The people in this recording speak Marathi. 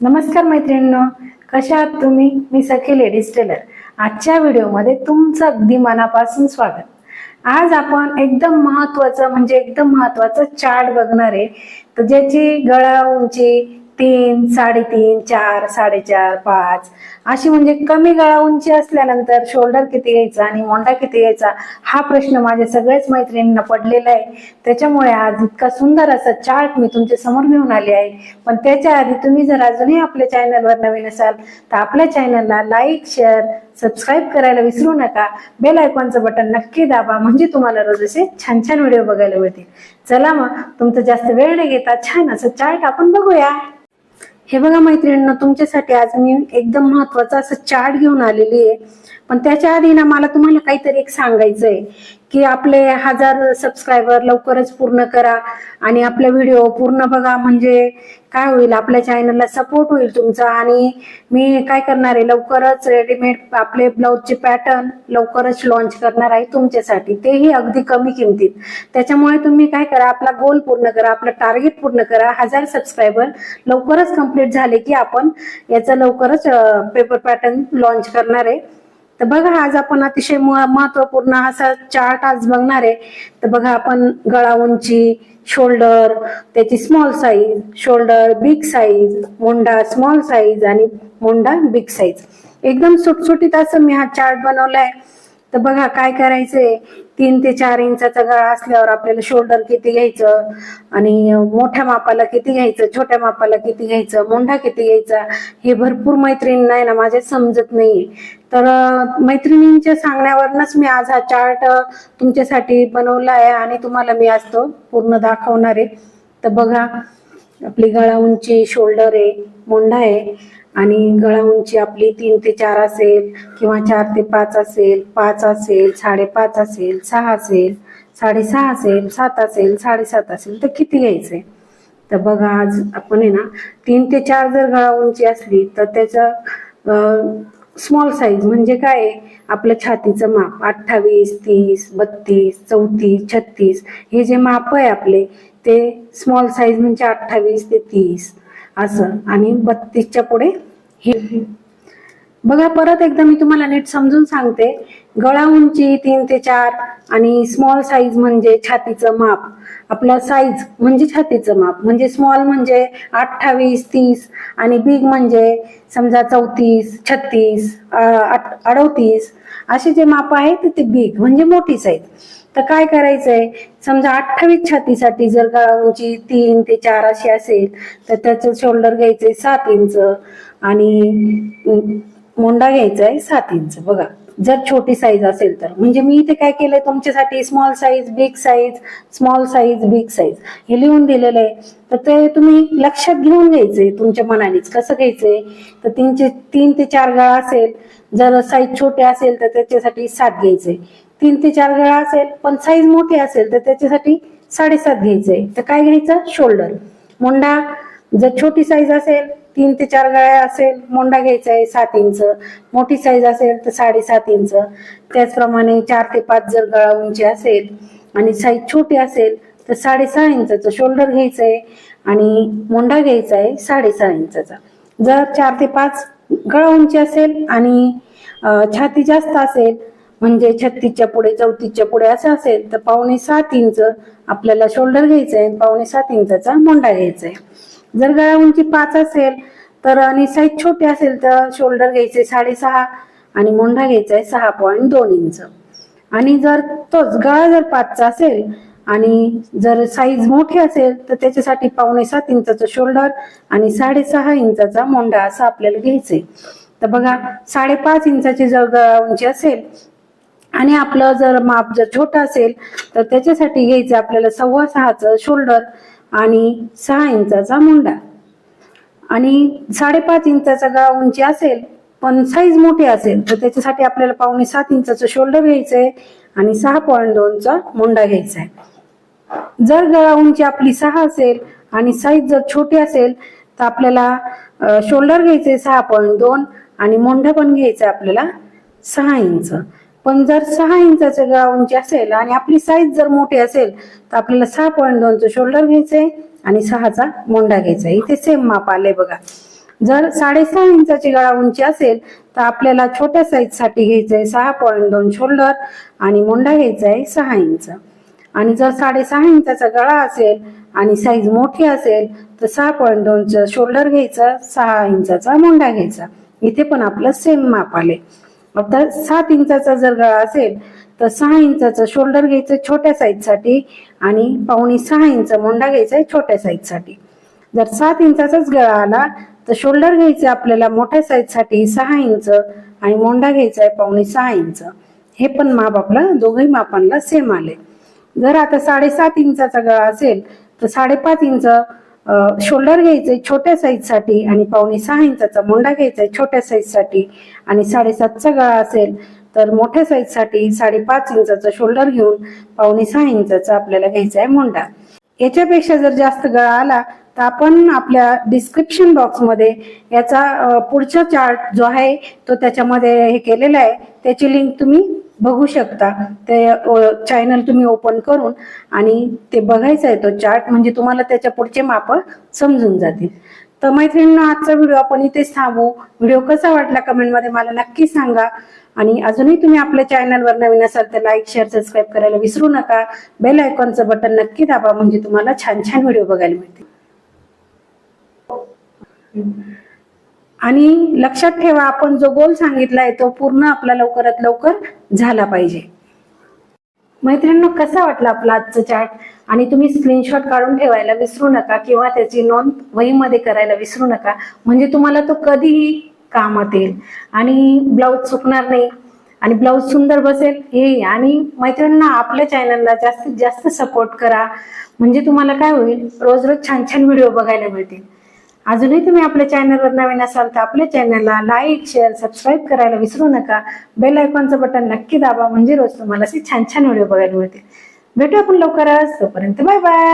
नमस्कार मैत्रिणींनो कशा आहात तुम्ही? मी सखी लेडीज टेलर. आजच्या व्हिडिओमध्ये तुमचं अगदी मनापासून स्वागत. आज आपण एकदम महत्वाचं म्हणजे एकदम महत्वाचं चार्ट बघणार आहे. तर ज्याची गळा उंची तीन साडेतीन चार साडेचार पाच. अशी म्हणजे कमी गळा उंची असल्यानंतर शोल्डर किती यायचा आणि मोंडा किती यायचा हा प्रश्न माझ्या सगळ्याच मैत्रिणींना पडलेला आहे. त्याच्यामुळे आज इतका सुंदर असा चार्ट मी तुमच्यासमोर घेऊन आले आहे. पण त्याच्या आधी तुम्ही जर अजूनही आपल्या चॅनलवर नवीन असाल तर आपल्या चॅनलला लाईक शेअर सबस्क्राईब करायला विसरू नका. बेल आयकॉनचं बटन नक्की दाबा म्हणजे तुम्हाला रोज असे छान छान व्हिडिओ बघायला मिळतील. चला मग तुमचं जास्त वेळ नाही घेता छान असं चार्ट आपण बघूया. हे बघा मैत्रिणींना तुमच्यासाठी आज मी एकदम महत्वाचं असं चार्ट घेऊन आलेली आहे. पण त्याच्या आधी ना मला तुम्हाला काहीतरी एक सांगायचं आहे की आपले हजार सबस्क्रायबर लवकरच पूर्ण करा आणि आपला व्हिडिओ पूर्ण बघा. म्हणजे काय होईल? आपल्या चॅनलला सपोर्ट होईल तुमचा. आणि मी काय करणार आहे? लवकरच रेडीमेड आपले ब्लाऊजचे पॅटर्न लवकरच लॉन्च करणार आहे तुमच्यासाठी. तेही अगदी कमी किमतीत. त्याच्यामुळे तुम्ही काय करा? आपला गोल पूर्ण करा. आपलं टार्गेट पूर्ण करा. हजार सबस्क्रायबर लवकरच कंप्लीट झाले की आपण याचा लवकरच पेपर पॅटर्न लॉन्च करणार आहे. तर बघा आज आपण अतिशय महत्त्वपूर्ण असा चार्ट आज बघणार आहे. तर बघा आपण गळा उंची शोल्डर त्याची small size shoulder big size Munda small size आणि मुंडा बिग साईज एकदम सुटसुटीत असं मी हा चार्ट बनवलाय. तर बघा काय करायचंय? तीन ते चार इंचाचा गळा असल्यावर आपल्याला शोल्डर किती घ्यायचं? आणि मोठ्या मापाला किती घ्यायचं? छोट्या मापाला किती घ्यायचं? मोंढा किती घ्यायचा? हे भरपूर मैत्रिणी आहे ना माझ्या समजत नाहीये तर मैत्रिणींच्या सांगण्यावरनच मी आज हा चार्ट तुमच्यासाठी बनवला आहे आणि तुम्हाला मी आज तो पूर्ण दाखवणार आहे. तर बघा आपली गळा उंची शोल्डर आहे मोंढा आहे आणि गळा उंची आपली तीन ते चार असेल किंवा चार ते पाच असेल पाच असेल साडेपाच असेल सहा असेल साडेसहा असेल सात असेल साडेसात असेल तर किती घ्यायचंय तर बघा आज आपण आहे ना तीन ते चार जर गळा उंची असली तर त्याचं स्मॉल साईज म्हणजे काय आहे? आपलं छातीचं माप अठ्ठावीस तीस बत्तीस चौतीस छत्तीस हे जे माप आहे आपले ते स्मॉल साईज म्हणजे अठ्ठावीस ते तीस असं. आणि बत्तीसच्या पुढे हे बघा परत एकदा मी तुम्हाला नीट समजून सांगते. गळा उंची तीन ते चार आणि स्मॉल साईज म्हणजे छातीचं माप. आपलं साईज म्हणजे छातीचं माप. म्हणजे स्मॉल म्हणजे अठ्ठावीस तीस आणि बिग म्हणजे समजा चौतीस छत्तीस अडतीस. असे जे माप आहेत ते बिग म्हणजे मोठी साईज तर काय करायचंय? समजा अठ्ठावीस छातीसाठी जर गळा उंची तीन ते चार अशी असेल तर त्याचं शोल्डर घ्यायचंय सात इंच आणि मोंडा घ्यायचा आहे सात इंच. बघा जर छोटी साईज असेल तर. म्हणजे मी इथे काय केलंय? तुमच्यासाठी small size big size small size big size हे लिहून दिलेलं आहे. तर ते तुम्ही लक्षात घेऊन घ्यायचंय तुमच्या मनानेच कसं घ्यायचंय? तर तीनचे तीन ते चार गळा असेल. जर साईज छोटे असेल तर त्याच्यासाठी सात घ्यायचे तीन ते चार गळा असेल पण साईज मोठी असेल तर त्याच्यासाठी साडेसात घ्यायचंय. तर काय घ्यायचं? शोल्डर मुंडा जर छोटी साईज असेल तीन ते चार गळ्या असेल मोंडा घ्यायचा आहे सात इंच. मोठी साईज असेल तर साडेसात इंच. त्याचप्रमाणे चार ते पाच जर गळा उंची असेल आणि साईज छोटी असेल तर साडेसहा इंचाचं शोल्डर घ्यायचं आहे आणि मोंडा घ्यायचा आहे साडेसहा इंचाचा. जर चार ते पाच गळा उंची असेल आणि छाती जास्त असेल म्हणजे छत्तीसच्या पुढे चौतीसच्या पुढे असं असेल तर पावणे सात इंच आपल्याला शोल्डर घ्यायचं आहे पावणे सात इंचाचा मोंडा घ्यायचा आहे. जर गळा उंची पाच असेल तर आणि साईज छोटी असेल तर शोल्डर घ्यायचे साडेसहा आणि मोंढा घ्यायचा आहे सहा पॉईंट दोन इंच. आणि जर तोच गळा जर पाचचा असेल आणि जर साईज मोठी असेल तर त्याच्यासाठी पावणे सात इंचाचं शोल्डर आणि साडेसहा इंचाचा मोंढा असं आपल्याला घ्यायचंय. तर बघा साडेपाच इंचाची जर गळा उंची असेल आणि आपलं जर माप जर छोटं असेल तर त्याच्यासाठी घ्यायचं आपल्याला सव्वा सहाचं शोल्डर आणि सहा इंचाचा मुंडा. आणि साडेपाच इंचाचा गळा उंची असेल पण साईज मोठी असेल तर त्याच्यासाठी आपल्याला पावणे सात इंचाचं शोल्डर घ्यायचं आहे आणि सहा पॉईंट दोनचा मुंडा घ्यायचा आहे जर गळा उंची आपली सहा असेल आणि साईज जर छोटी असेल तर आपल्याला शोल्डर घ्यायचे सहा पॉईंट दोन आणि मोंढा पण घ्यायचा आपल्याला सहा इंच. पण जर सहा इंचाचं गळा उंची असेल आणि आपली साईज जर मोठी असेल तर आपल्याला सहा पॉईंट दोनचं शोल्डर घ्यायचंय आणि सहाचा मोंडा घ्यायचा इथे सेम माप आले बघा. जर साडेसहा इंचाची गळा उंची असेल तर आपल्याला छोट्या साईजसाठी घ्यायचंय सहा पॉईंट दोन शोल्डर आणि मोंडा घ्यायचा आहे सहा इंच. आणि जर साडेसहा इंचाचा गळा असेल आणि साईज मोठी असेल तर सहा पॉईंट दोनचं शोल्डर घ्यायचं सहा इंचाचा मोंडा घ्यायचा. इथे पण आपलं सेम माप आले आता सात इंचाचा जर गळा असेल तर सहा इंचाचं शोल्डर घ्यायचं छोट्या साईजसाठी आणि पावणे सहा इंच मोंडा घ्यायचा आहे छोट्या साईजसाठी जर सात इंचाचाच गळा आला तर शोल्डर घ्यायचं आपल्याला मोठ्या साईजसाठी सहा इंच आणि मोंडा घ्यायचा आहे पावणे सहा इंच. हे पण माप आपलं दोघही मापांना सेम आले जर आता साडेसात इंचाचा गळा असेल तर साडेपाच इंच शोल्डर घ्यायचे छोट्या साईजसाठी आणि पावणे सहा इंचाचा मुंडा घ्यायचा आहे छोट्या साईजसाठी आणि साडेसातचा गळा असेल तर मोठ्या साईजसाठी साडेपाच इंचाचा शोल्डर घेऊन पावणे सहा इंचाचा आपल्याला घ्यायचा आहे मुंडा याच्यापेक्षा जर जास्त गळा आला तर आपण आपल्या डिस्क्रिप्शन बॉक्समध्ये याचा पुढचा चार्ट जो आहे तो त्याच्यामध्ये हे केलेला आहे. त्याची लिंक तुम्ही बघू शकता. ते चॅनल तुम्ही ओपन करून आणि ते बघायचं आहे तो चार्ट म्हणजे तुम्हाला त्याच्या पुढचे माप समजून जातील. तर मैत्रिणींना आजचा व्हिडिओ आपण इथेच थांबू व्हिडिओ कसा वाटला कमेंटमध्ये मला नक्की सांगा. आणि अजूनही तुम्ही आपल्या चॅनलवर नवीन असाल तर लाईक शेअर सबस्क्राईब करायला विसरू नका. बेल आयकॉनचं बटन नक्की दाबा म्हणजे तुम्हाला छान छान व्हिडिओ बघायला मिळतील. आणि लक्षात ठेवा आपण जो गोल सांगितलाय तो पूर्ण आपला लवकरात लवकर झाला पाहिजे. मैत्रिणींनो कसा वाटला आपला आजचं चार्ट आणि तुम्ही स्क्रीनशॉट काढून ठेवायला विसरू नका किंवा त्याची नोंद वहीमध्ये करायला विसरू नका. म्हणजे तुम्हाला तो कधीही कामात येईल. आणि ब्लाऊज चुकणार नाही. आणि ब्लाऊज सुंदर बसेल हे आणि मैत्रिणींना आपल्या चॅनलला जास्तीत जास्त सपोर्ट करा. म्हणजे तुम्हाला काय होईल? रोज रोज छान छान व्हिडिओ बघायला मिळतील. अजूनही तुम्ही आपल्या चॅनलवर नवीन असाल तर आपल्या चॅनलला लाईक शेअर सबस्क्राईब करायला विसरू नका. बेल आयकॉनचं बटन नक्की दाबा म्हणजे रोज तुम्हाला असे छान छान व्हिडिओ बघायला मिळतील. भेटू आपण लवकरच. तोपर्यंत बाय बाय.